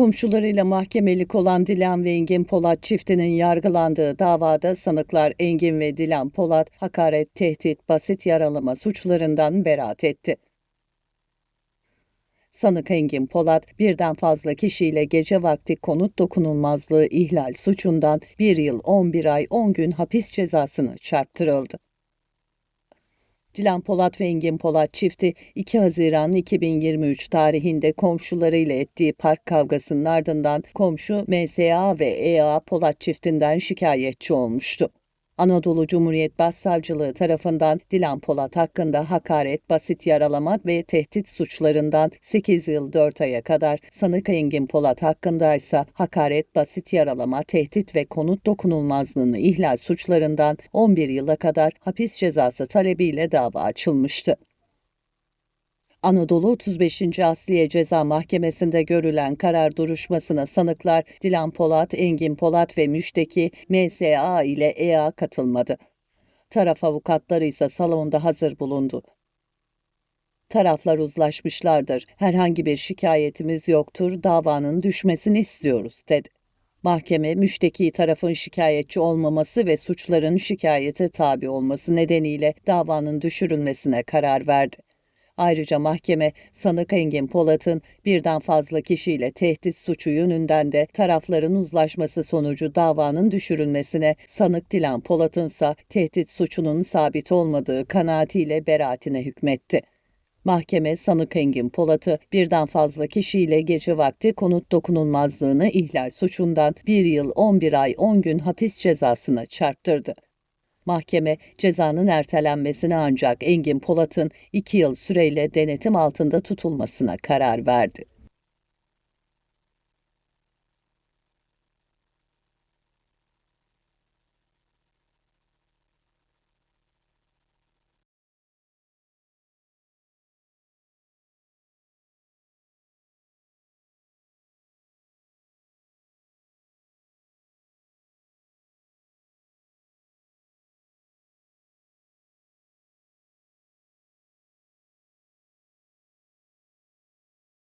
Komşularıyla mahkemelik olan Dilan ve Engin Polat çiftinin yargılandığı davada sanıklar Engin ve Dilan Polat hakaret, tehdit, basit yaralama suçlarından beraat etti. Sanık Engin Polat birden fazla kişiyle gece vakti konut dokunulmazlığı ihlal suçundan 1 yıl 11 ay 10 gün hapis cezasını çarptırıldı. Dilan Polat ve Engin Polat çifti 2 Haziran 2023 tarihinde komşularıyla ettiği park kavgasının ardından komşu MSA ve EA Polat çiftinden şikayetçi olmuştu. Anadolu Cumhuriyet Başsavcılığı tarafından Dilan Polat hakkında hakaret, basit yaralama ve tehdit suçlarından 8 yıl 4 aya kadar, sanık Engin Polat hakkında ise hakaret, basit yaralama, tehdit ve konut dokunulmazlığını ihlal suçlarından 11 yıla kadar hapis cezası talebiyle dava açılmıştı. Anadolu 35. Asliye Ceza Mahkemesi'nde görülen karar duruşmasına sanıklar Dilan Polat, Engin Polat ve müşteki MSA ile EA katılmadı. Taraf avukatları ise salonda hazır bulundu. Taraflar uzlaşmışlardır. Herhangi bir şikayetimiz yoktur. Davanın düşmesini istiyoruz, dedi. Mahkeme, müşteki tarafın şikayetçi olmaması ve suçların şikayete tabi olması nedeniyle davanın düşürülmesine karar verdi. Ayrıca mahkeme sanık Engin Polat'ın birden fazla kişiyle tehdit suçu yönünden de tarafların uzlaşması sonucu davanın düşürülmesine, sanık Dilan Polat'ın ise tehdit suçunun sabit olmadığı kanaatiyle beraatine hükmetti. Mahkeme sanık Engin Polat'ı birden fazla kişiyle gece vakti konut dokunulmazlığını ihlal suçundan 1 yıl 11 ay 10 gün hapis cezasına çarptırdı. Mahkeme cezanın ertelenmesine ancak Engin Polat'ın 2 yıl süreyle denetim altında tutulmasına karar verdi.